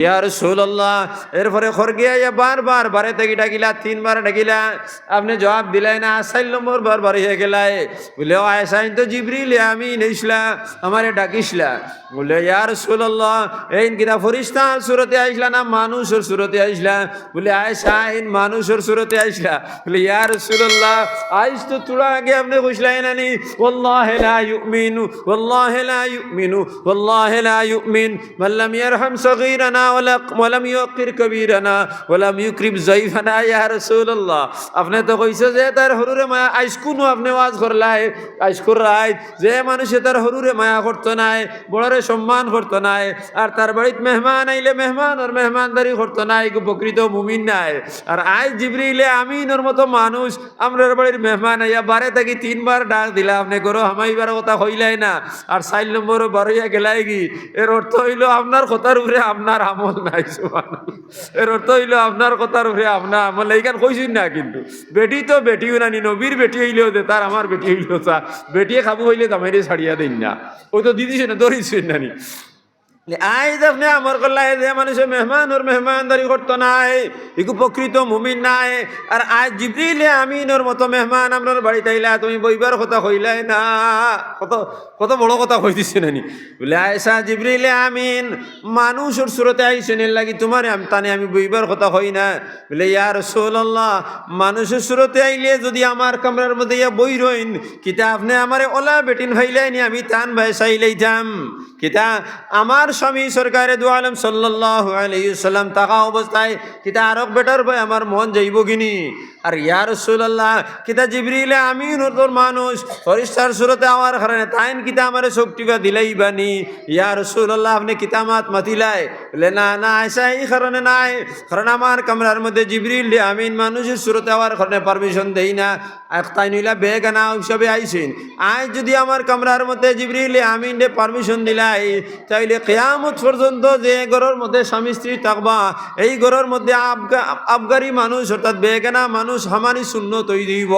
ইয়া রসুল্লাহ এরপরে খরগিয়া ইয়া বারবার বারে থেকে ডাকিলা তিনবার ডাকিলা আপনি জবাব দিলাই না আসাইল নম্বর বারবার হয়ে গেলাই বলে ও আয়সাইন তো জিবরিল আমি নেইসলা আমারে ডাকিসলা বলে ইয়া রসুল্লাহ এই কিনা ফরিস্তা সুরতে আইসলা না মানুষের সুরতে আইসলা বলে আয়সাইন মানুষের সুরতে আইসলা বলে ইয়া রসুল্লাহ আইস তো তুড়া আগে আপনি কইসলাই নানি والله لا يؤمن والله لا يؤمن والله لا يؤمن من لم يرحم صغيرنا আপনি তো যে তার হরুরে মায়া আইসকুনো আপনি ওয়াজ করলাই। আইসকুর যে মানুষে তার হরুরে মায়া নাই, বড়রে সম্মান নাই, আর তার বাড়িত মেহমান আইলে মেহমান ওর মেহমানদারি করতো নাই প্রকৃত মুমিন নাই। আর আজ জিবরিলে আমিনোর মতো মানুষ, আমরার বাড়ির মেহমান আইয়া বারে থাকি তিনবার ডাক দিলা, আপনি করো, হামাইবার কথা হইলাই না। আর সাইল নম্বরও বারোইয়া গেলাই কি? এর অর্থ হইল আপনার কথার উপরে আপনার আমল নাই। এর অর্থ হইল আপনার কথার উপরে আপনার আমল। এইখান কইছুন না কিন্তু। বেটি তো বেটিও নানি নবীর বেটি হইলেও দে তার আমার বেটি হইলেও চা। বেটিয়ে খাব হইলে তামাইরে ছাড়িয়া দিন না। ওই তো দিদিছে না ধরিছেন নানি। আই আপনি আমার করলাই যে মানুষের মেহমান ওর মেহমানদারি করতো নাই ইকু প্রকৃত মুমিন নাই, আর আজ জিবরিলে আমিনোর মতো মেহমান আপনার বাড়িতে আইলা, তুমি বইবার কথা কইলাই না। কত কত বড় কথা কই দিছে নানি। বলে আয়সা জিবরিলে আমিন, মানুষের সুরতে আইসেন লাগি তোমার তানে আমি বইবার কথা কই না। বলে ইয়ার সোল্লাহ মানুষের সুরতে আইলে যদি আমার কামরার মধ্যে ইয়া বই রইন কিতা আপনি আমারে ওলা বেটিন ভাইলাইনি আমি তান ভাই চাইলাইতাম কিতা আমার স্বামী সরকারে দু আলম সাল্লাহ আলাইসাল্লাম তাকা অবস্থায় কিতা আরক বেটার ভাই আমার মন যাইব কিনি? আর ইয়া রসুল্লাহ কিতা জিবরিলে আমি তোর মানুষ, ফরিস্তার সুরতে আমার কারণে তাইন কিতা আমার শক্তিবা দিলাই বানি ইয়া রসুল্লাহ আপনি কিতা মাত মাতিলাই? বলে, না না আয়সা এই কারণে নাই। কারণ আমার কামরার মধ্যে জিবরিল আমিন মানুষের সুরতে আমার কারণে পারমিশন দেই না। আর তাই নইলা বেগানা হিসাবে আইসেন আজ যদি আমার কামরার মধ্যে জিবরিল আমিন পারমিশন দিলাই তাইলে কেয়ামত পর্যন্ত যে ঘরের মধ্যে স্বামী স্ত্রী থাকবা, এই ঘরের মধ্যে আবগা আবগারি মানুষ, অর্থাৎ বেগানা মানুষ, হামানি শূন্য তৈরি দিব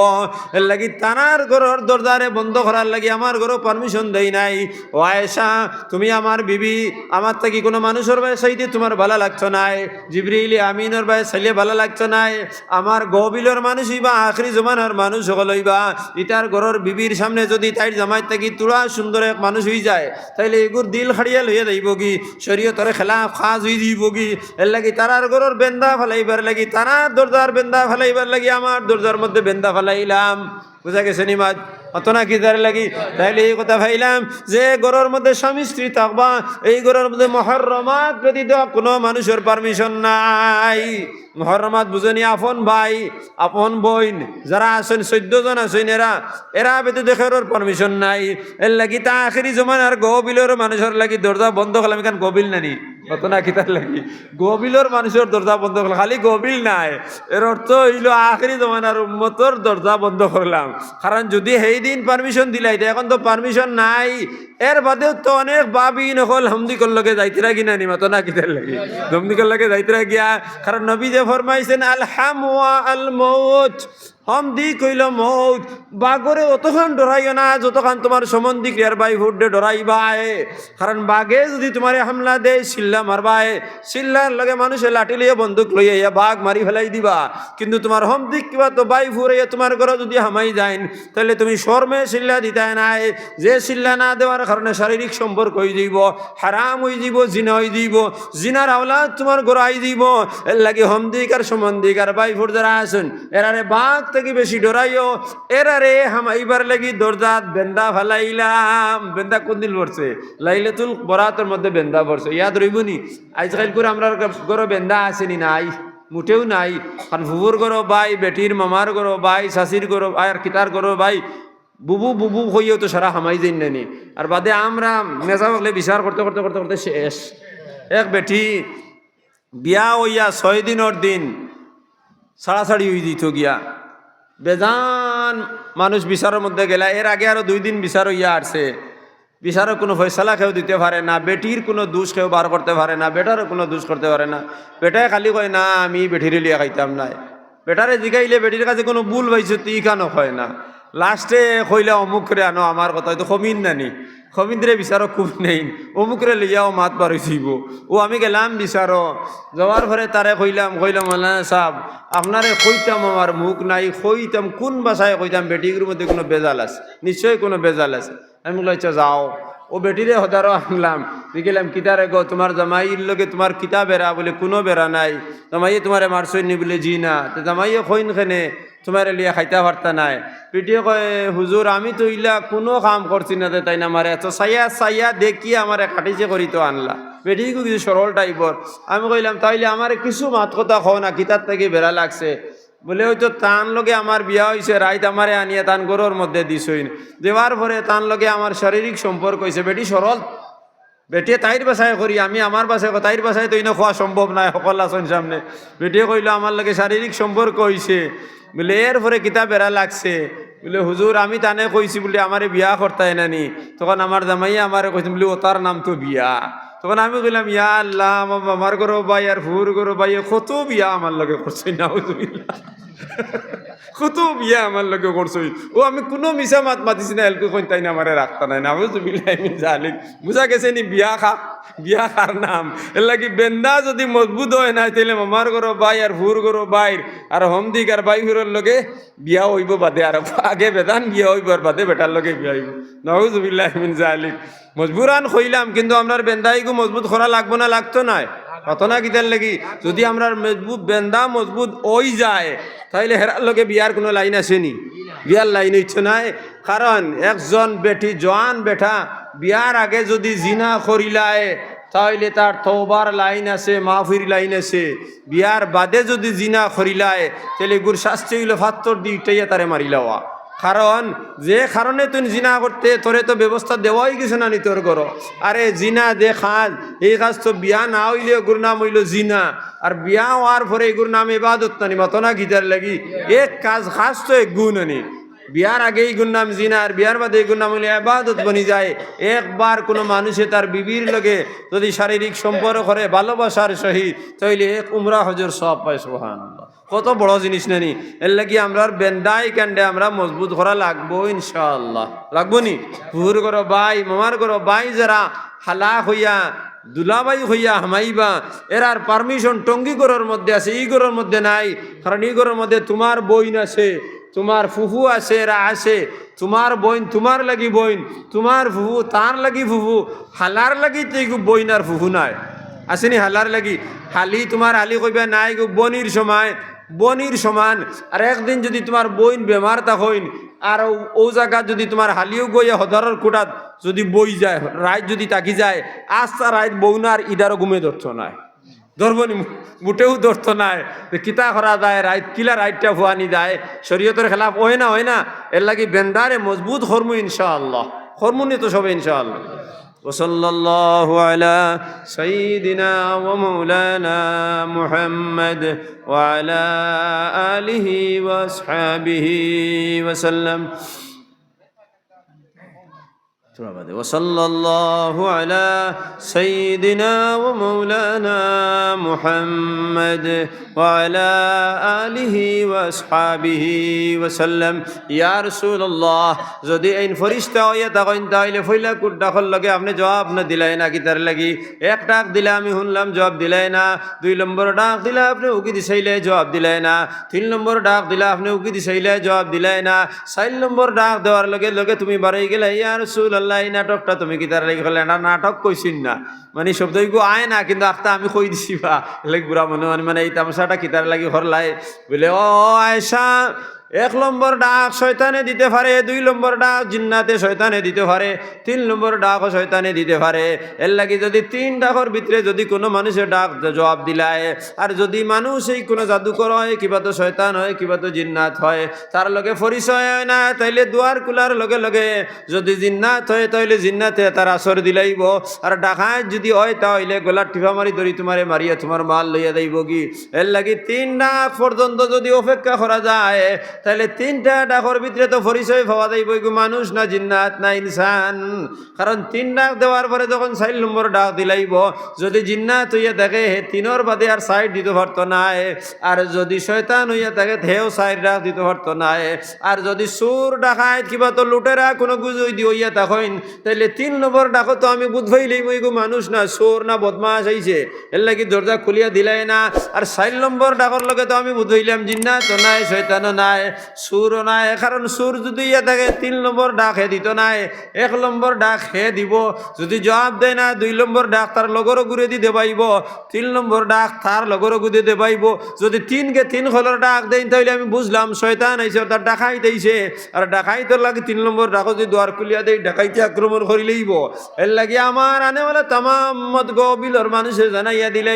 এর লাগি তানার ঘরের দরজারে বন্ধ করার লাগি আমার ঘরও পারমিশন দেই নাই। ও আয়েশা, তুমি আমার বিবি, আমার থেকে কোনো মানুষের ভাই চাইতে তোমার ভালো লাগতো নাই। জিবরিলি আমিনের ভাই চাইলে ভালো লাগতো নাই। আমার গবিলের মানুষই বা আখরি জমানার মানুষ সকল হইবা। ইটার ঘরের বিবির সামনে যদি তাইর জামাই থাকি, তুলা সুন্দর এক মানুষ হয়ে যায়। তাইলে এগুর দিল খাড়িয়া লইয়া যাইব কি শরীয়তরে খেলাফ খাজ হয়ে দিব কি এর লাগি তারার গরর বেন্দা ফেলাইবার লাগি, তারার দরজার বেন্দা ফেলাইবার লাগি, আমার দরজার মধ্যে বেন্দা ফেলাইলাম। বুঝা গেছে নিমাজ অত না কি তার লাগি? তাইলে এই কথা ভাইলাম যে ঘরের মধ্যে স্বামী স্ত্রী থাকবা এই ঘরের মধ্যে মহরমাত ব্যতীত কোনো মানুষের পারমিশন নাই। মহরমাত বুঝনি আপন ভাই, আপন বোন, যারা আছেন, চোদ্দ জন আছেন এরা এরা ব্যতীত খেরোর পারমিশন নাই। এর লাগি তা আখেরি জমানার গবিলের মানুষের লাগি দরজা বন্ধ করলাম, এখান গবিল নানি। কত না কিতার লাগি? গবিলের মানুষের দরজা বন্ধ করলাম, খালি গবিল নাই। এর অর্থ হইল আখেরি জমানার উম্মতর দরজা বন্ধ করলাম। কারণ যদি সেই দিন পারমিশন দিলাই এখন তো পারমিশন নাই, এর বাদেও তো অনেক বাবি নকল হমদিকর লগে যাইতিরা কিনা নি মাতো না কিতার লাগি? হমদিকর লগে যাইতিরা গিয়া কারণ নবী যে ফরমাইছেন, আল হামওয়া আল মৌত হম দি কইল, মৌত, বাগরে অতখান ডরাইও না, যতখান তোমার সম্বন্ধী ক্রিয়ার বাই ফুডে ডরাইবাই কারণ বাঘে যদি তোমার হামলা দেয় সিল্লা মারবাই সিল্লার লগে মানুষে লাঠি লিয়ে বন্দুক লইয়া ইয়া বাঘ মারি ফেলাই দিবা। কিন্তু তোমার হম দিক কিবা তো বাই ফুরাইয়া তোমার ঘরে যদি হামাই যায় তাহলে তুমি শর্মে সিল্লা দিতাই নাই। যে সিল্লা না দেওয়ার কারণে শারীরিক সম্পর্ক হয়ে যাইব, হারাম হয়ে যাব জিনা হয়ে যাব জিনার আওলাদ তোমার গড়াই দিব এর লাগে হম দিক আর সম্বন্ধিক আর বাই ফুট যারা আছেন, এরারে বাঘ থেকে বেশি ডরাইও। এরারে হামাইবার লাগি দরজাত বেন্দা ফালাইলাম। বেন্দা কোন দিন পড়ছে লাইলাতুল বরাতের মধ্যে বেন্দা পড়ছে ইয়াদ রইবনি। আজকাল করে আমরা গরো বেন্দা আসেনি নাই মুঠেও নাই। কারণ ভুবুর গরো বাই, বেটির মামার গরো বাই, শাশির গরো বাই, আর কিতার গরো বাই। বুবু বুবু হইয়াও তো সারা হামাই যাই নানি। আর বাদে আমরা মেজা হলে বিচার করতে করতে করতে করতে শেষ। এক বেটি, বিয়া হইয়া ছয় দিনের দিন, ছাড়াছাড়ি হয়ে দিত গিয়া। বেজান মানুষ বিচারের মধ্যে গেলা, এর আগে আরও দুই দিন বিচার ইয়া আসছে। বিচারক কোনো ফয়সলা কেউ দিতে পারে না, বেটির কোনো দোষ কেউ বার করতে পারে না, বেটারও কোনো দোষ করতে পারে না। বেটায় খালি কয়, না, আমি বেটির লিয়া খাইতাম নাই। বেটারে জিগাইলে বেটির কাছে কোনো ভুল পাইছো তুই কেন হয় না। লাস্টে কইলা অমুক করে আনো আমার কথা হয়তো কমিন নানি। খমিন্দ্রে বিচারক খুব নেই? অমুকরে লইয়াও মাত পারিছিব ও আমি গেলাম বিচারো যাওয়ার পরে তারে কইলাম কইলাম মৌলানা সাহেব আপনারে কইতাম আমার মুখ নাই কইতাম কোন বাসায় কইতাম বেটিগুর মধ্যে কোনো বেজাল আছে? নিশ্চয়ই কোনো বেজাল আছে। আমি বললাম "আচ্ছা, যাও। ও বেটিরে হদারও আনলাম। গেলাম কিতারে গো, তোমার জামাইয়ের লগে তোমার কিতা বেড়া? বলে, কোনো বেড়া নাই। জামাইয়ে তোমারে মারছই নি বলে, জি না। তো জামাইয়ে কইন খেনে তোমার লিয়া খাইতা পারতা নাই। পিটিয়ে কয়, হুজুর, আমি তো ইলা কোনো কাম করছি না তাই না মারে? এত সাইয়া সাইয়া দেখি আমারে কাটিছে করি তো আনলা। বেটিকু কিছু সরল টাইপর। আমি কইলাম, তাইলে আমার কিছু মাত কথা খাও না, কিতার থেকে বেড়া লাগছে। বলে হয়তো তান লগে আমার বিয়া হয়েছে রাইত আমারে আনিয়ে তান গরুর মধ্যে দিছই দেওয়ার পরে তান লগে আমার শারীরিক সম্পর্ক হয়েছে বেটি সরল। বেটিয়ে তাইর বাসায় করি, আমি আমার বাসায় তাইর বাসায় তো ইনো খোয়া সম্ভব নাই, সকল আসন সামনে। বেটিয়ে কইলো আমার লগে শারীরিক সম্পর্ক হয়েছে বলে এর পরে কিতাব বেড়া লাগছে? বলে, হুজুর, আমি তানে কইছি বলে, আমারে বিয়া করতাই নানি। তখন আমার জামাইয়া আমারে কইছে, বলে ও তার নাম তো বিয়া। তখন আমি বললাম ইয়া আল্লাহ আমার গরো ভাই আর ভুর গরো ভাই কত বিয়া আমার লগে করছে না কত বিয়া আমার লগে করছই ও আমি কোনো মিশা মাত মাতিছি না, এলকু কইতাই না আমারে রাখতা নাই না বিলাই জালিক বুঝা গেছে নি, বিয়া খা, বিয়া খার নাম। এর লাগি বেন্দা যদি মজবুত হয় না তাহলে মামার করো ভাই আর ফুর করো বাইর আর হমদিক আর বাই ফুরের লগে বিয়া হইব বাদে আর আগে বেদান বিয়া হইব আর বাদে বেটার লগে বিয়া হইব। নহুজ বিল্লাহ মিন জালিক মজবুরান কইলাম কিন্তু আপনার বেন্দাইগু মজবুত করা লাগবো না, লাগতো নাই। ঘটনা কিতার লাগি? যদি আমরা মজবুত বেন্দা মজবুত ওই যায়, তাইলে হেরার লগে বিয়ার কোনো লাইন আছে নি? বিয়ার লাইন ইচ্ছে নাই? কারণ একজন বেটি, জোয়ান বেটা বিয়ার আগে যদি জিনা করিলায় তাহলে তার তৌবার লাইন আছে, মাহফির লাইন আছে। বিয়ার বাদে যদি জিনা করিলায় তাহলে গুর শাস্তি হইল ফাত্তর দি উঠাইয়া তারে মারিলাওয়া। কারণ যে কারণে তুই জিনা করতে, তোরে তো ব্যবস্থা দেওয়াই কিছু না নি তোর করো আরে জিনা দে খাজ এই কাজ তো বিয়া না হইলে গুর নাম হইল জিনা। আর বিয়া হওয়ার পরে এগুর নাম এবাদত নানি, মতো না গীতার লাগি। এক কাজ খাস তো এক গুণ আনি বিয়ার আগে এই গুণ নাম জিনা, আর বিয়ার বাদে এই গুণ নাম হইলে আবাদত বনি যায়। একবার কোনো মানুষে তার বিবির লগে যদি শারীরিক সম্পর্ক করে, ভালোবাসার সহিত, তাইলে এক উমরা হজর সব পায় সোহান কত বড় জিনিস নানি এর লাগি আমরা বেন্দাই কাণ্ডে আমরা মজবুত করা লাগবো ইনশাআল্লাহ। লাগবো নি? ভুর করো বাই, মামার করো বাই যারা হালা হইয়া, দুলাবাই হইয়া হামাইবা এর আর পারমিশন টঙ্গি গরোর মধ্যে আছে, ই গরোর মধ্যে নাই। কারণ ই গরোর মধ্যে তোমার বইন আছে, তোমার ফুফু আছে, এরা আছে। তোমার বইন তোমার লাগি বইন, তোমার ফুফু তার লাগি ফুফু হালার লাগি তো বইন আর ফুফু নাই। আসেনি হালার লাগি। হালি তোমার হালি কইবা নাই গো বনির সময়। বনির সমান। আর একদিন যদি তোমার বইন বেমার তা হইন, আর ও- জায়গা যদি তোমার হালিও গইয়া হদরের কুটাত যদি বই যায়, রাইত যদি তাকি যায় আস্তা রাইত বউনার ইডারও ঘুমে ধরছ নাই। ধরবনি মুটেও ধরত নাই। কিতা করা যায়, রাইত কিলা রাইটটা ফুয়ানি যায়। শরীয়তের খেলাফ হয় না হয় না। এর লাগি বেন্দারে মজবুত হরমু ইনশাআল্লাহ। হরমুনি তো সবে ইনশাআল্লাহ। وصلى الله على سيدنا ومولانا محمد وعلى آله وأصحابه وسلم. وصلى الله على سيدنا ومولانا محمد وعلى آله وأصحابه وسلم يا رسول الله যদি এই ফরিস্তা হইয়া তখন তাইলে ফইলা কুট ডাকল লগে আপনি জবাব না দিলাই না কি তার লাগি এক ডাক দিলে আমি শুনলাম জবাব দিলাই না দুই নম্বর ডাক দিলে আপনি উকি দিছাইলে জবাব দিলাই না তিন নম্বর ডাক দিলে আপনি উকি দিছাইলে জবাব দিলাই না চার নম্বর ডাক দেওয়ার লগে লগে তুমি বাড়াই গেলে ইয়া রসুল আল্লাহ এই নাটকটা তুমি কি তার লাগি ফেললে? নাটক কইছিন না। মানে এই শব্দ আয় না, কিন্তু আখতা আমি কই দিছি বা? লেগ বুড়া মনে মনে মানে এই তামসাটা কি তার লাগি হরলাই? বলে, ও আয়সা এক নম্বর ডাক শয়তানে দিতে পারে, দুই নম্বর ডাক জিন্নাতে শয়তানে দিতে পারে, তিন নম্বর ডাকও শয়তানে দিতে পারে। এর লাগি যদি তিন ডাকর ভিতরে যদি কোনো মানুষের ডাক জবাব দিলায়, আর যদি মানুষ এই কোনো জাদুকর হয়, কিবা তো শয়তান হয়, কিবা তো জিন্নাত হয়, তার লগে পরিচয় হয় না, তাইলে দুয়ার কুলার লগে লগে যদি জিন্নাত হয়, তাইলে জিন্নাতে তার আসর দিলাইব আর ডাকায় যদি হয় তাহলে গোলার টিপা মারি ধরি তোমারে মারিয়া তোমার মাল লইয়া দেব কি? এর লাগি তিন ডাক পর্যন্ত যদি অপেক্ষা করা যায় তাহলে তিনটা ডাকর ভিতরে তো পরিচয় পাওয়া যাইব মানুষ না জিন্নাত না ইনসান। কারণ তিন ডাক দেওয়ার পরে যখন চার নম্বর ডাক দিলাইব, যদি জিন্নাত হইয়া থাকে, হে তিনর বাদে আর সাইড দিতে পারতো না আর যদি শয়তান হইয়া থাকে, হেও সাইড ডাক দিতে পারতো না আর যদি সুর ডাকায় কিবা তো লুটেরা কোনো গুজই দি হইয়া তখন তাইলে তিন নম্বর ডাকো তো আমি বুঝবাইলেই মইগু মানুষ না সোর না বদমাস আইছে এর লাগি দরজা খুলিয়া দিলাই না। আর চার নম্বর ডাকর লগে তো আমি বুঝাইলাম জিন্না তো নাই শৈতানও নাই। সুরও নাই কারণ সুর যদি ইয়া থাকে, তিন নম্বর ডাক হে দিত নাই, এক নম্বর ডাক হে দিব। যদি জবাব দেয় না দুই নম্বর ডাক তার লগরও ঘুরে দিতে পাইব তিন নম্বর ডাক তার লগরও ঘুরে দিতে পাইব যদি তিনকে তিন খলর ডাক দেন তাহলে আমি বুঝলাম শয়তান আইছে তার ডাকাই দিয়েছে আর ডাকাই তোর লাগে তিন নম্বর ডাকো যদি দুয়ার খুলিয়া দেয় ডাকাইতে আক্রমণ করি লইব এর লাগে আমার আনে বলে তামাম মত গবিলর মানুষে জানাইয়া দিলে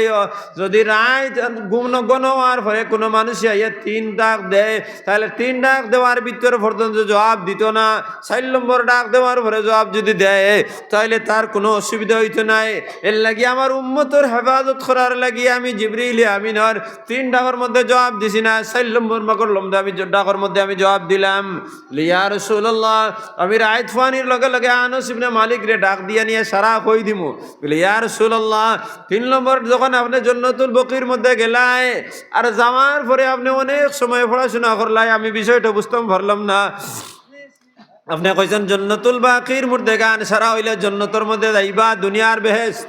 যদি রায় গুম গণ হওয়ার পরে কোনো মানুষ ইয়া তিন ডাক দেয় তাহলে তিন ডাক দেওয়ার ভিতরে পর্যন্ত জবাব দিত না। চার নম্বর ডাক দেওয়ার পরে জবাব যদি দেয়, তাহলে তার কোনো অসুবিধা হইতো নাই এর লাগি আমার উম্মতর হেফাজত করার লাগি আমি জিবরিল আমিনর তিন ডাকের মধ্যে জবাব দিছি না। চার নম্বর মকর লম্বা আমি ডাকের মধ্যে আমি জবাব দিলাম। লিয়া রসুল্লাহ আমি রায়ত ফানির লগে লগে আনস ইবনে মালিক রে ডাক দিয়া নিয়ে সারা কই দিমু। বলে ইয়া রসুল্লাহ তিন নম্বর যখন আপনি জন্নতুল বকির মধ্যে গেলায়, আর যাওয়ার পরে আপনি অনেক সময় পড়াশোনা করলাই আমি বিষয়টা বুঝতাম পারলাম না। আপনি কইছেন, জন্নতুল বাকির মধ্যে গান সারা হইলে জন্নতর মধ্যে যাইবা, দুনিয়ার বেহেস্ত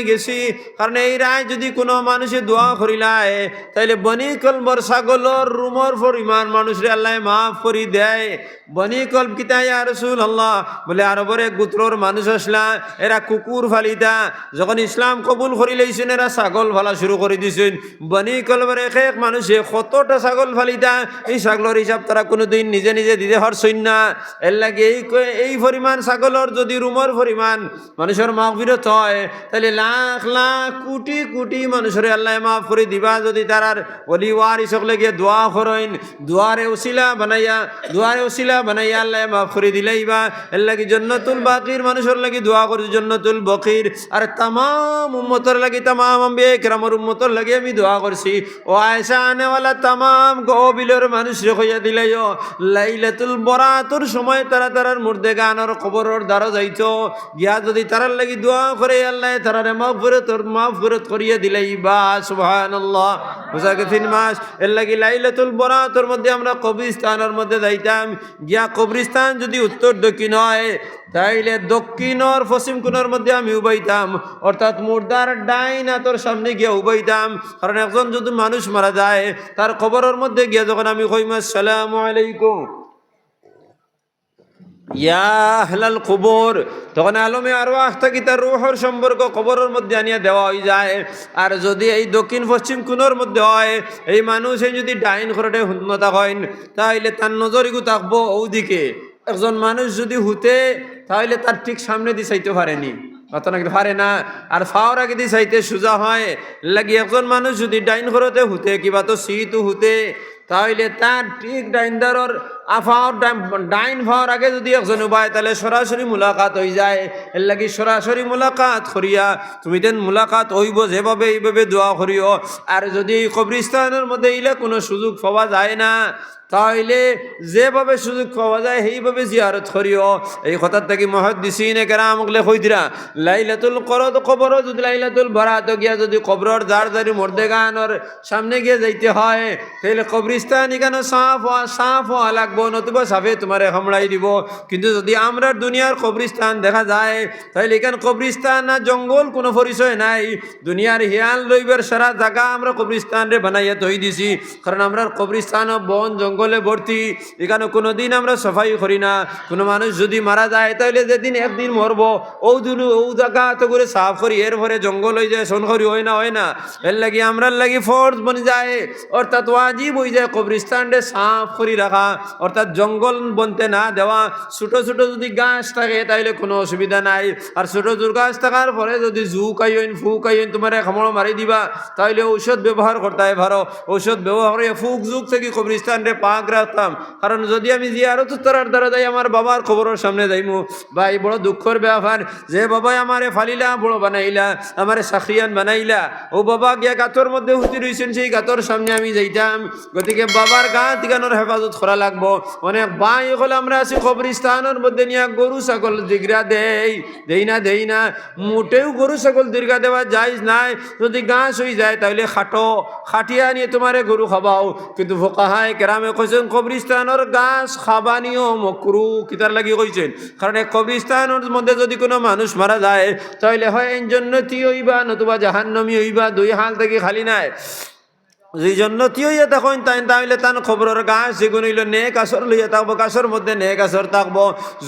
গেছি। কারণ এই রায় যদি কোনো মানুষে দোয়া করিলায় তাইলে বনি কলবর ছাগলর রুমর পরিমাণ মানুষরে আল্লাহ মাফ করি দেয়। বনি কলব কিতাই আর রসুল আল্লাহ বলে আরবরে গুত্রর মানুষ আসলা, এরা কুকুর ফালিতা। যখন ইসলাম কবুল করি লইছেন, এরা ছাগল ফালা শুরু করে দিছেন। বনি কলবর এক এক মানুষে কতটা ছাগল ফালিতা, এই ছাগলের হিসাব তারা কোনোদিন নিজে নিজে দিতে পারছেন না। এর লাগে এই এই পরিমাণ ছাগলের যদি রুমর পরিমাণ মানুষের মাহবিরত হয় তাহলে লাখ লাখ কোটি কোটি মানুষের আল্লাহ মাফ করে দিবা যদি তারার অলিওয়ার ইসকলে গিয়ে দোয়া করেন। দোয়ারে ওসিলা বানাইয়া, দোয়ারে ওসিলা বানাইয়া আল্লাহ মাফ করে দিলেইবা। এর লাগি জন্নতুল বাকির মানুষের লাগি দোয়া করছি, জন্নতুল বকির। আর তামাম উম্মতর লাগি, তামাম আমি একরামর উম্মতর লাগি আমি দোয়া করছি। ও আয়সা আনেওয়ালা, তামাম গবিলের মানুষ হইয়া দিলে লাইলাতুল বরাতুর সময় তারা তারার মুর্দে গানোর খবরের দ্বারা যাইতো। গিয়া যদি তারার লাগি দোয়া করে আল্লাহ তারারে করে তোর মাফ করে করিয়ে দিলেই বা সুবহান আল্লাহ বুঝাকে তিন মাস। এর লাগি লাইলাতুল বরাতর মধ্যে আমরা কবরিস্তানের মধ্যে যাইতাম। গিয়া কবরিস্তান যদি উত্তর দক্ষিণ হয়, তাইলে দক্ষিণর পশ্চিম কোণের মধ্যে আমি উবাইতাম। অর্থাৎ মুর্দার ডাইন হাতর সামনে গিয়ে উবাইতাম। কারণ একজন যদি মানুষ মারা যায়, তার খবরের মধ্যে গিয়ে যখন আমি কইম, আসসালামু আলাইকুম। ইয়া আহলাল কবর। তখন আলমে আরও আস্তা কি তার রুহর সম্পর্ক কবরের মধ্যে আনিয়া দেওয়া হয়ে যায়। আর যদি এই দক্ষিণ পশ্চিম কোণের মধ্যে হয়, এই মানুষে যদি ডাইন খরটে হুন্নতা হয় তাহলে তার নজরিগু থাকব ওদিকে। একজন মানুষ যদি হুতে, তাহলে তার ঠিক সামনে দিয়ে চাইতে পারেনি। অত নাকি পারে না? আর ফাওয়ার আগে দিয়ে চাইতে সোজা হয়। লাগি একজন মানুষ যদি ডাইন ঘরতে হুতে, কিবা তো সিটু হুতে তাহলে তার ঠিক ডাইনদারর আফাওয়ার ডাইন ফাওয়ার আগে যদি একজন উবায় তাহলে সরাসরি মুলাকাত হয়ে যায়। এর লাগি সরাসরি মুলাকাত করিয়া তুমি তেন মুলাকাত হইব, যেভাবে এইভাবে দোয়া করিও। আর যদি কবরিস্তানের মধ্যে ইলে কোনো সুযোগ পাওয়া যায় না, তাহলে যেভাবে সুযোগ পাওয়া যায়, সেইভাবে জিয়ারত করিও। এই কথার থেকে মহদ্দিসিন কেরাম গলে কইদিরা লাইলাতুল করদ কবর যদি লাইলাতুল বরাত গিয়া যদি কবরর যার যারি মর্দে গানর সামনে গিয়ে যাইতে হয়, তাহলে কবরিস্তান এখানে সাফ হওয়া সাফ হওয়া লাগবো? নতুবা সাফে হামড়াই দিব। কিন্তু যদি আমরা দুনিয়ার কবরিস্তান দেখা যায় তাহলে কবরিস্তান না জঙ্গল কোনো পরিচয় নাই? দুনিয়ার হিয়াল লইবার সারা জায়গা আমরা কবরিস্তান রে বানাইয়া তৈ দিছি। কারণ আমরা কবরিস্তান বন জঙ্গলে ভর্তি। এখানে কোনোদিন আমরা সাফাই করি না। কোনো মানুষ যদি মারা যায় তাহলে যেদিন একদিন মরবো ও দিন ও জায়গা তো করে সাফ করি জঙ্গল হয়ে যায়, শোন করি, হয় না হয় না। এর লাগি আমরা লাগি ফোর্স বনে যায়। অর্থাৎ ওয়াজিব হয়ে যায় কবরিস্তান রে সাফ করি রাখা, অর্থাৎ জঙ্গল বনতে না দেওয়া, ছোট ছোট যদি গাছ থাকে তাইলে কোনো অসুবিধা নাই। আর ছোট ছোট গাছ থাকার পরে যদি জু কাইন ফু কাইন তোমার খামড় মারি দিবা, তাইলে ঔষধ ব্যবহার করতে ভালো ঔষধ ব্যবহার করে ফুক যুগ থেকে কবরিস্তান পাক রাখতাম কারণ যদি আমি জিয়ারত তার দ্বারা যাই আমার বাবার খবরের সামনে যাইমু। এই বড় দুঃখের ব্যাপার যে বাবাই আমারে ফালিলা বড় বানাইলা আমারে সাখিয়ান বানাইলা। ও বাবা, গিয়া গাতর মধ্যে হুতি রইছেন সেই গাতর সামনে আমি যাইতাম। গতিকে বাবার গা ঠিকানোর হেফাজত করা লাগবো। অনেক বাই হলে আমরা আছি কবরিস্তানের মধ্যে নিয়ে গরু, ছাগল দিগরা দেই। দেই না দেই না। মোটেও গরু, ছাগল দীর্ঘা দেওয়া যাইজ নাই। যদি গাছ হয়ে যায় তাহলে খাটো। খাটিয়া নিয়ে তোমারে গরু খাবাও কিন্তু ফোকাহায় কেরামে কইছেন কবরিস্তানের গাছ খাবানিও মকরু। কিতার লাগি কইছেন? কারণ এই কবরিস্তানের মধ্যে যদি কোনো মানুষ মারা যায় তাহলে হয় জন্নতি হইবা, নতুবা জাহান্নমি হইবা। দুই হাল থেকে খালি নাই। এই জন্য তিয়ে তখন তাই তাইলে তান খবরের গাছ যেগুলো হইল নে কাসর লইয়া থাকব, কাসর মধ্যে নে কাসর থাকব।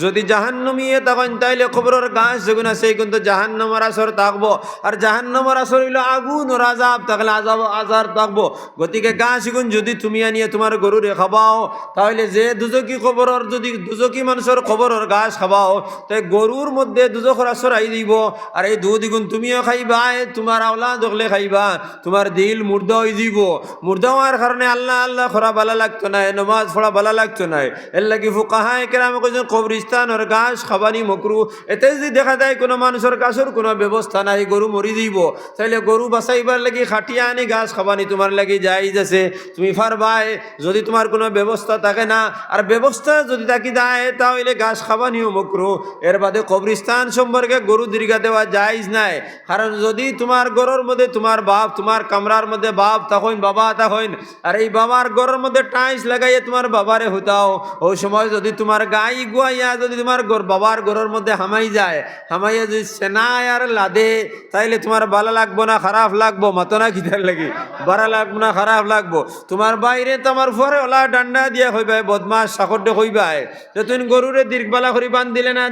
যদি জাহান্নমিয়ে তখন তাইলে খবরের গাছ যেগুলো আছে কিন্তু জাহান্নমর আসর থাকব। আর জাহান্নমর আসর হইল আগুন ওর আজাব থাকলে আজাব আজার থাকব। গতিকে গাছ গুণ যদি তুমি আনিয়ে তোমার গরুরে খাবাও তাহলে যে দুজকি খবরের যদি দুজকি মানুষের খবরের গাছ খাবাও, তাই গরুর মধ্যে দুজখর আসর আই দিব। আর এই দুধ গুণ তুমিও খাইবা তোমার আওলা দখলে খাইবা, তোমার দিল মুর্দা হয়ে দিব। মুর্দা হওয়ার কারণে আল্লাহ আল্লাহ খরা ভালো লাগতো না, নমাজ পড়া ভালো লাগতো না। এর লাগি ফুকাহায় কেরামে কইছেন কবরিস্তান ওর গাছ খাবানি মকরু। এতে যদি দেখা যায় কোনো মানুষের গাছের কোনো ব্যবস্থা নাই, গরু মরি দিব তাহলে গরু বাঁচাইবার লাগি খাটিয়া আনি গাছ খাবানি তোমার লাগি যাই যাচ্ছে তুমি ফারবাই যদি তোমার কোনো ব্যবস্থা থাকে না, আর ব্যবস্থা যদি থাকি যায় তাহলে গাছ খাবানিও মকরু। এর বাদে কবরিস্তান সম্পর্কে গরু দীর্ঘা দেওয়া যাইজ নাই। কারণ যদি তোমার গরুর মধ্যে তোমার বাপ, তোমার কামরার মধ্যে বাপ তখন বাবা তখন আর এই বাবার গরুর মধ্যে টাইস লাগাইয়ে তোমার বাবারে হইতাও ওই সময় যদি তোমার গাই গুয়াইয়া যদি তোমার বাবার গরুর মধ্যে হামাই যায়, হামাইয়া যদি সেনায় আর লাদে, তাইলে তোমার ভালো লাগবো না, খারাপ লাগবো, মাতো না কিতার লাগি? ভালো লাগবো না, খারাপ লাগবো? তোমার বাইরে তোমার ফরে ওলা ডান্ডা দিয়া হইবাই, বদমাস সাকরডে হইবাই। যে তুমি গরুরে দীর্ঘবালা করি বান দিলে না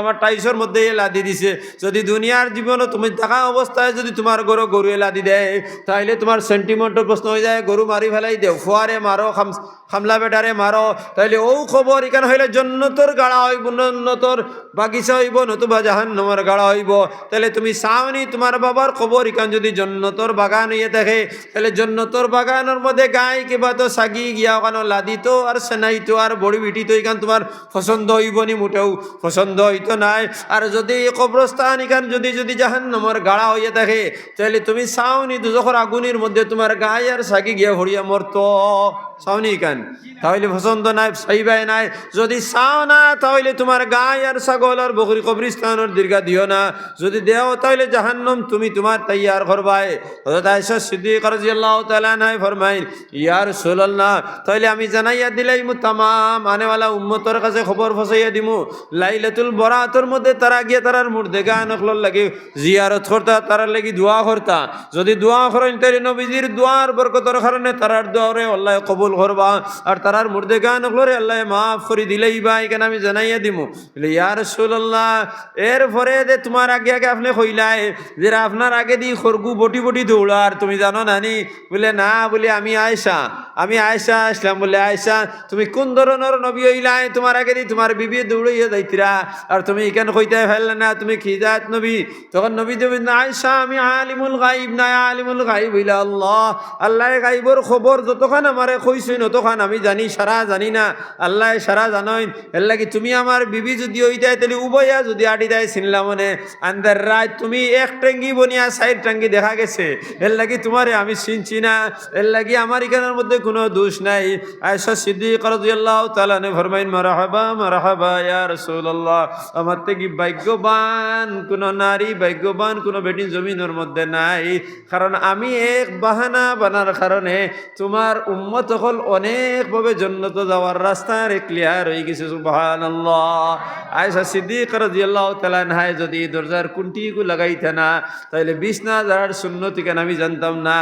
আমার টাইসর মধ্যে লাদি দিছে। যদি দুনিয়ার জীবনও তুমি থাকা অবস্থায় যদি তোমার গরু গরু লাদি দেয়, তাইলে তোমার সেন্টিমেন্টের প্রশ্ন হয়ে যায়, গরু মারি ফেলাই দেও, ফুয়ারে মারো খামলা বেটারে মারো, তাইলে ও খবর এখানে হইলে জন্নতর গাড়া হইব জন্নতর বাগিচা হইব, নতুবা জাহান্নমর গাড়া হইব। তাহলে তুমি চাওনি তোমার বাবার খবর এখান যদি জন্নতর বাগান হইয়ে থাকে তাহলে জন্নতর বাগানের মধ্যে গাই কিবা তো সাগি গিয়া ওখানে লাদিতো আর সেনাইতো আর বড়ি বিটিতো এখান তোমার পছন্দ হইব নি মোটেও, পছন্দ হইতো নাই। আর যদি কবরস্থান এখান যদি যদি জাহান্নমর গাড়া হইয়া থাকে তাহলে তুমি চাওনি দুজখর আগুনের মধ্যে তোমার গাই আর সাকি গিয়া ভরিয়া মরতো চাওনি কেন তাহলে পছন্দ নাই, চাইবাই নাই। যদি চাও না, তাহলে তোমার গাই আর ছাগল আর বকরি কবরিস্তানের দীর্ঘা দিও না। যদি দেও, তাহলে জাহান্নম তুমি তোমার তৈয়ার করবাই। হযরত আয়েশা সিদ্দিক রাদিয়াল্লাহু তাআলা নাই ফরমাইন, ইয়া রাসূলুল্লাহ, তাহলে আমি জানাইয়া দিলাই মু তাম আনেওয়ালা উম্মতর কাছে খবর ফসাইয়া দিমু। লাইলাতুল বরাতর মধ্যে তারা গিয়ে তারার মুর্দে গান নখলর লাগি জিয়ারত করতা, তারার লাগি দোয়া করতা। যদি দোয়া করেন, তাহলে নবীজির দোয়ার বরকতর কারণে তারার দোয়ারে আল্লাহ কবুল করবা। আর তারার মুর্দে গান নখলরে আল্লাহ মাফ করে দিলেই বা এখানে আমি জানাইয়া দিমু। বলে, ইয়া রাসূলুল্লাহ, এর পরে যে তোমার আগে আগে আপনি কইলাই যে আপনার আগে দি খরগু বটি বটি দৌড়ার তুমি জানো নানি? বলে, না, বলে, আমি আয়সা আমি আয়সা আসলাম, বলে আয়সা তুমি কোন ধরনের নবী হইলাই? তোমার আগে দি তোমার বিবি দৌড়াইয়া যাইতিরা। আর তুমি এখানে কইতে ফেললে না, তুমি খিজাত নবী? তখন নবী দেবী না আয়সা আমি আলিমুল গাইব, না আলিমুল গাইব হইলা আল্লাহ আল্লাহ গাইবর খবর যতক্ষণ আমারে কইছই নতক্ষণ আমি জানি, সারা জানি না। আল্লাহ সারা জানইন। এর লাগি তুমি আমার বিবি যদি হই যায় তাহলে উভয়া যদি আডি দেয় চিনলাম মনে। আন্দার রাত তুমি এক ট্যাঙ্গি বনিয়া সাইড ট্যাঙ্গি দেখা গেছে। এর লাগি তোমারে আমি চিনছি না। এর লাগি আমার এখানের মধ্যে কোনো দোষ নাই। আয়সা সিদ্দিক রাদিয়াল্লাহু তাআলা নে ফরমাইন, মারহাবা মারহাবা, ইয়া রাসূলুল্লাহ। আমার থেকে ভাগ্যবান কোনো নারী, ভাগ্যবান কোন বেটি জমিনের মধ্যে নাই। কারণ আমি এক বাহানা বানার কারণে তোমার উম্মত সকল অনেকভাবে জন্নত যাওয়ার রাস্তা রে ক্লিয়ার হয়ে গেছে, সুবহানাল্লাহ। আয়েশা সিদ্দিক রাদিয়াল্লাহু তাআলা আনহায় যদি দরজার কুন্টিগু লাগাইতে না, তাইলে বিছনা যার সুন্নতি কেন আমি জানতাম না?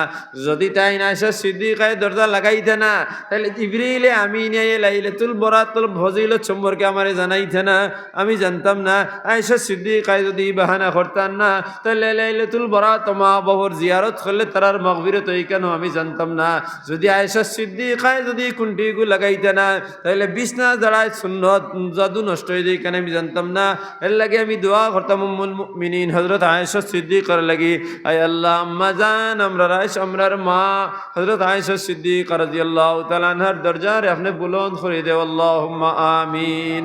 যদি তাই না আয়েশা সিদ্দিকায় দরজা লাগাইতে না তাহলে জিবরিলে আমি নিয়ে লাইলাতুল বরাতুল ফজিল সম্পর্কে আমারে জানাইতে না, আমি জানতাম না। আয়েশা সিদ্দিকায় যদি বাহানা করতাম না তাহলে লাইলাতুল বরাত মা বাবর জিয়ারত করলে তারার মগবিরত এই কেন আমি জানতাম না? যদি আয়েশা সিদ্দিকায় যদি কুন্টিগু লাগাইতে না, তাহলে বিছনা দাঁড়ায় শূন্য জাদু নষ্ট হয়ে যায় কেন আমি জানতাম না। এর লাগে আমি দোয়া করতাম উম্মুল মুমিনিন হযরত আয়েশা সিদ্দিকার লাগি আয় আল্লাহ, আম্মা জান আমরা রাইশ আমরার মা। হযরত আয়েশা সিদ্দিক রাদিয়াল্লাহু আল্লাহ তালানহার দরজার আপনি বুলন্দ করে দেও, আল্লাহুম্মা আমিন।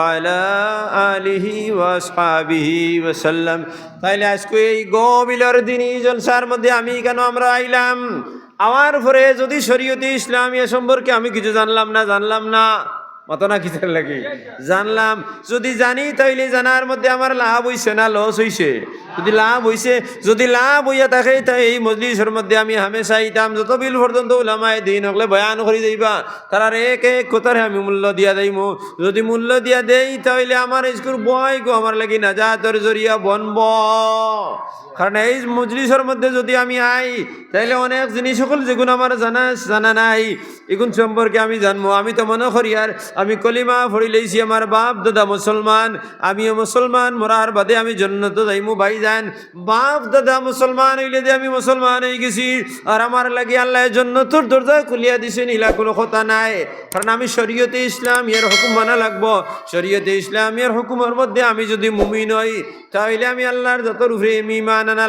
آله وأصحابه وسلم তাইলে আজকে এই গবিলর দিনই জলসার মধ্যে আমি কেন আমরা আইলাম আমার পরে যদি শরীয়তে ইসলামিয়া সম্পর্কে আমি কিছু জানলাম না জানলাম না মত না কিসের লাগে? জানলাম। যদি জানি, তাইলে জানার মধ্যে আমার লাভ হইছে না লস হইছে? যদি লাভ হইছে, যদি লাভ হইয়া থাকে, তাই এই মজলিসের মধ্যে আমি হামেশা ইতাম। যত বিল পর্যন্ত ওলামায় দিন হকলে বয়ান করি যাইবা। তারার এক এক কথারে আমি মূল্য দিয়া দেইমু। যদি মূল্য দিয়া দেই, তাইলে আমার স্কুল বয় গো আমার লাগি নাজাতর জরিয়া বনব। কারণ এই মজলিসের মধ্যে যদি আমি আই, তাইলে অনেক জিনিস সকল যেগুলো আমার জানা জানা নাই, এগুন সম্পর্কে আমি জানব। আমি তো মনে করি আর, আমি কলিমা ফড়ি লইছি আমার বাপ, দাদা মুসলমান, আমিও মুসলমান, মরার বাদে আমি জন্নত যাইমু ভাই যান বাপ, দাদা মুসলমান হইলে যে আমি মুসলমান হয়ে গেছি, আর আমার লাগে আল্লাহ জন্নতর দরজা খুলিয়া দিছে নিলা কোনো কথা নাই। কারণ আমি শরীয়তে ইসলাম, এর হুকুম মানা লাগবো। শরীয়তে ইসলাম, এর হুকুমের মধ্যে আমি যদি মুমিন হই তাহলে আমি আল্লাহর যত রূপে ইমান Nana.